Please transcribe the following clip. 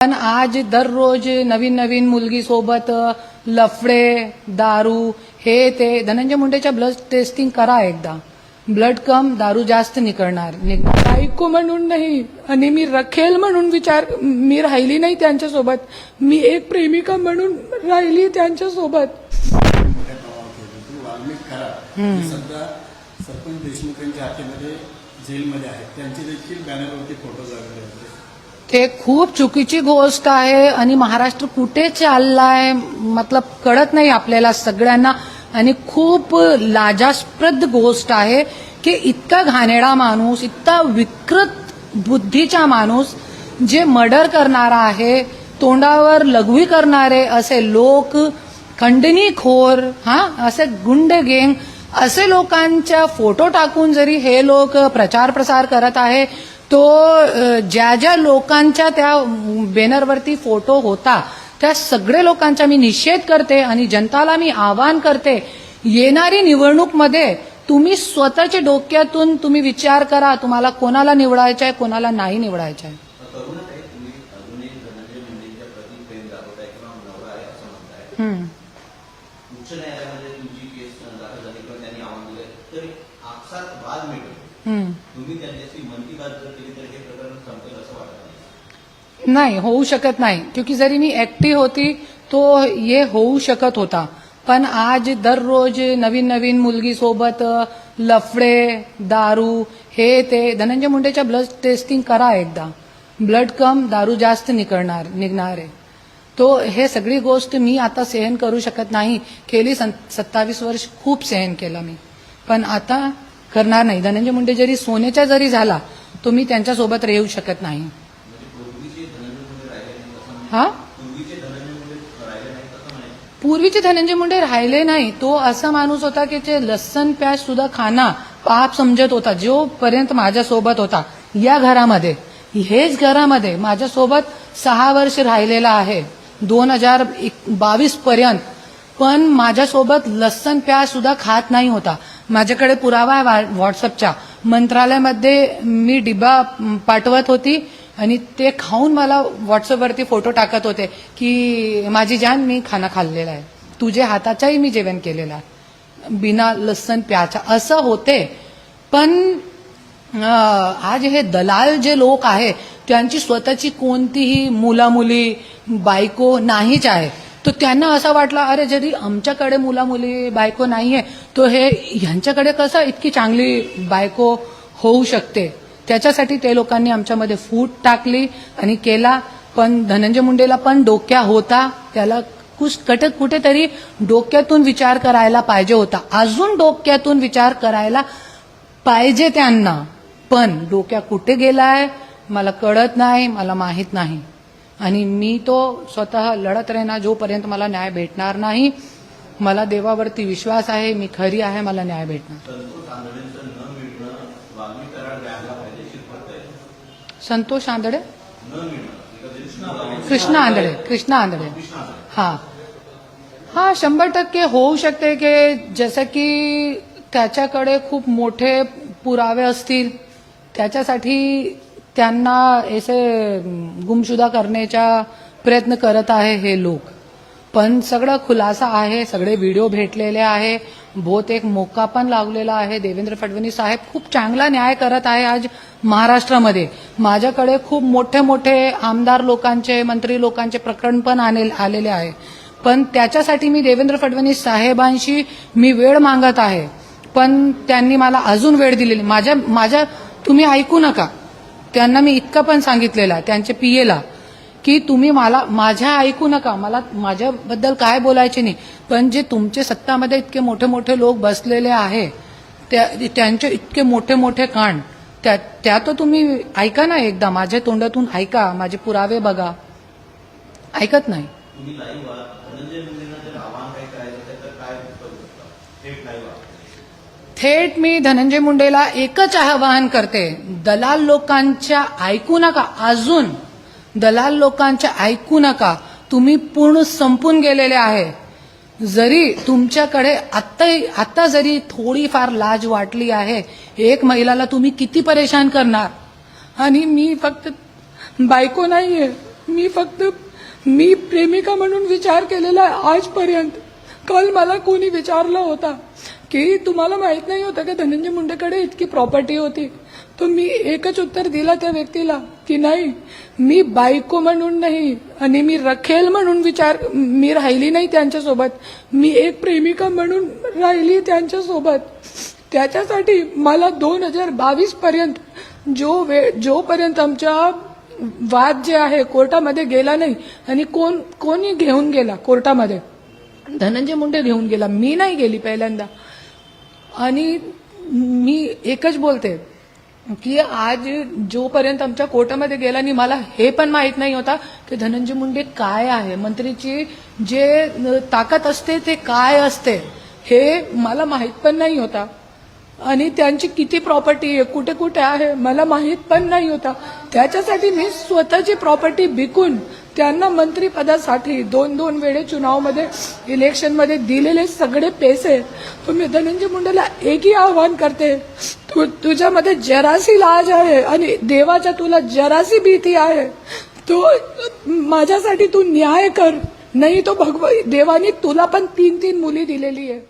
पण आज दररोज नवीन नवीन मुलगी सोबत लफडे दारू हे ते धनंजय मुंडेच्या ब्लड टेस्टिंग करा एकदा. ब्लड कम दारू जास्त निकळणार. निघणार. बायको म्हणून नाही आणि मी रखेल म्हणून विचार मी राहिली नाही त्यांच्यासोबत. मी एक प्रेमिका म्हणून राहिली त्यांच्यासोबत. सरपंच देशमुखांच्या हातीमध्ये जेलमध्ये आहेत. त्यांचे देखील बॅनरवरती फोटो लागले होते ते खूप चुकीची गोष्ट आहे आणि महाराष्ट्र कुठे चाललाय मतलब कळत नाही आपल्याला सगळ्यांना. आणि खूप लाजास्पद गोष्ट आहे की इतका घाणेडा माणूस इतका विकृत बुद्धीचा माणूस जे मर्डर करणारा आहे तोंडावर लघवी करणारे असे लोक खंडणीखोर हा असे गुंड गेंग असे लोकांच्या फोटो टाकून जरी हे लोक प्रचार प्रसार करत आहे तो ज्या ज्या लोकांच्या त्या बॅनरवरती फोटो होता त्या सगळे लोकांचा मी निषेध करते आणि जनताला मी आवाहन करते येणारी निवडणूकमध्ये तुम्ही स्वतःच्या डोक्यातून तुम्ही विचार करा तुम्हाला कोणाला निवडायचं आहे कोणाला नाही निवडायचं आहे. उच्च न्यायालयामध्ये तुमची केस दाखल झाली किंवा त्यांनी आव्हान दिलं तरी आपसात वाद मिळतो हम्म. तुम्ही त्यांच्याशी मन की बात जर केली तर हे प्रकरण संपेल असं वाटत नाही. होऊ शकत नाही. क्योंकि जरी मी एकटी होती तो हे होऊ शकत होता. पण आज दररोज नवीन नवीन मुलगी सोबत लफडे दारू हे ते धनंजय मुंडेच्या ब्लड टेस्टिंग करा एकदा. ब्लड कम दारू जास्त निकळणार निघणार आहे. तो हे सगळी गोष्ट मी आता सहन करू शकत नाही. केली सत्तावीस वर्ष खूप सहन केलं मी. पण आता करणार नाही. धनंजय मुंडे जरी सोन्याचा जरी झाला तो मी त्यांच्यासोबत राहू शकत नाही. म्हणजे हा? पूर्वीचे धनंजय मुंडे राहिले नाही. तो असा माणूस होता की ते लसण प्याज सुद्धा खाना पाप समजत होता जोपर्यंत माझ्यासोबत होता. या घरामध्ये हेच घरामध्ये माझ्यासोबत सहा वर्ष राहिलेला आहे. दोन हजार बावीस पर्यंत. पण माझ्यासोबत लसण प्याज सुद्धा खात नाही होता. माझ्याकडे पुरावा आहे व्हा- व्हॉट्सअपच्या मंत्रालयामध्ये मी डिबा पाठवत होती आणि ते खाऊन मला व्हॉट्सअपवरती फोटो टाकत होते की माझी जान मी खाना खाल्लेला आहे. तुझे हाताचाही मी जेवण केलेला आहे. बिना लसण प्याचा असं होते. पण आज हे दलाल जे लोक आहे त्यांची स्वतःची कोणतीही मुलामुली बायको नाहीच आहे. तर त्यांना असं वाटलं अरे जरी आमच्याकडे मुलामुली बायको नाहीये तो हे ह्यांच्याकडे कसं इतकी चांगली बायको होऊ शकते? त्याच्यासाठी ते लोकांनी आमच्यामध्ये फूट टाकली आणि केला. पण धनंजय मुंडेला पण डोक्या होता. त्याला कुछ कट कुठेतरी डोक्यातून विचार करायला पाहिजे होता. अजून डोक्यातून विचार करायला पाहिजे त्यांना. पण डोक्या कुठे गेलाय? मला कळत नाही मला माहीत नाही. आणि मी तो स्वतः लढत राहणार जोपर्यंत मला न्याय भेटणार नाही मला देवावरती विश्वास आहे मी खरी आहे मला न्याय भेटणार. संतोष आंधळे आंधळे? कृष्ण आंधळे कृष्ण आंधळे. हा. हा शंभर टक्के होऊ शकते की जसं की त्याच्याकडे खूप मोठे पुरावे असतील त्याच्यासाठी त्यांना असे गुमशुदा करण्याचा प्रयत्न करत आहे हे लोक. पण सगळं खुलासा आहे सगळे व्हिडिओ भेटलेले आहे. बहुत एक मोका पण लागलेला आहे. देवेंद्र फडणवीस साहेब खूप चांगला न्याय करत आहे आज महाराष्ट्रामध्ये. माझ्याकडे खूप मोठे मोठे आमदार लोकांचे मंत्री लोकांचे प्रकरण पण आले- आलेले आहे. पण त्याच्यासाठी मी देवेंद्र फडणवीस साहेबांशी मी वेळ मागत आहे. पण त्यांनी मला अजून वेळ दिलेली. माझ्या माझ्या तुम्ही ऐकू नका. त्यांना मी इतकं पण सांगितलेलं त्यांच्या पीएला की तुम्ही मला माझ्या ऐकू नका मला माझ्याबद्दल काय बोलायचे नाही. पण जे तुमचे सत्तामध्ये इतके मोठे मोठे लोक बसलेले आहे त्या त्यांचे इतके मोठे मोठे कांड त्या त्या तर तुम्ही ऐका ना एकदा माझ्या तोंडातून ऐका माझे पुरावे बघा. ऐकत नाही. लाईव्ह थेट मी धनंजय मुंडेला एकच आवाहन करते. दलाल लोकांच्या ऐकू नका. अजून दलाल लोकांच्या ऐकू नका. तुम्ही पूर्ण संपून गेलेले आहे. जरी तुमच्याकडे आत्ता आत्ता जरी थोडीफार लाज वाटली आहे एक महिलाला तुम्ही किती परेशान करणार? आणि मी फक्त बायको नाहीये. मी फक्त मी प्रेमिका म्हणून विचार केलेला आहे आजपर्यंत. काल मला कोणी विचारलं होता. की तुम्हाला माहीत नाही होतं का धनंजय मुंडेकडे इतकी प्रॉपर्टी होती? तर मी एकच उत्तर दिला त्या व्यक्तीला की नाही मी बायको म्हणून नाही आणि मी रखेल म्हणून विचार मी राहिली नाही त्यांच्यासोबत. मी एक प्रेमिका म्हणून राहिली त्यांच्यासोबत. त्याच्यासाठी मला दोन हजार बावीस पर्यंत जो वेळ जोपर्यंत आमच्या वाद जे आहे कोर्टामध्ये गेला नाही आणि कोण कोणी घेऊन गेला कोर्टामध्ये. धनंजय मुंडे घेऊन गेला. मी नाही गेली पहिल्यांदा. आणि मी एकच बोलते की आज जोपर्यंत आमच्या कोर्टामध्ये गेला आणि मला हे पण माहीत नाही होता की धनंजय मुंडे काय आहे. मंत्रीची जे ताकद असते ते काय असते हे मला माहीत पण नाही होता. आणि त्यांची किती प्रॉपर्टी आहे कुठे कुठे आहे मला माहीत पण नाही होता. त्याच्यासाठी मी स्वतःची प्रॉपर्टी विकून त्यांना मंत्रीपदासाठी दोन दोन वेळे चुनावमध्ये इलेक्शनमध्ये दिलेले सगळे पैसे तुम्ही मी धनंजय मुंडेला एकही आव्हान करते. तू तुझ्यामध्ये जरासी लाज आहे आणि देवाच्या तुला जरासी भीती आहे. तो माझ्यासाठी तू न्याय कर. नाही तो भगव देवानी तुला पण तीन तीन मुली दिलेली आहे.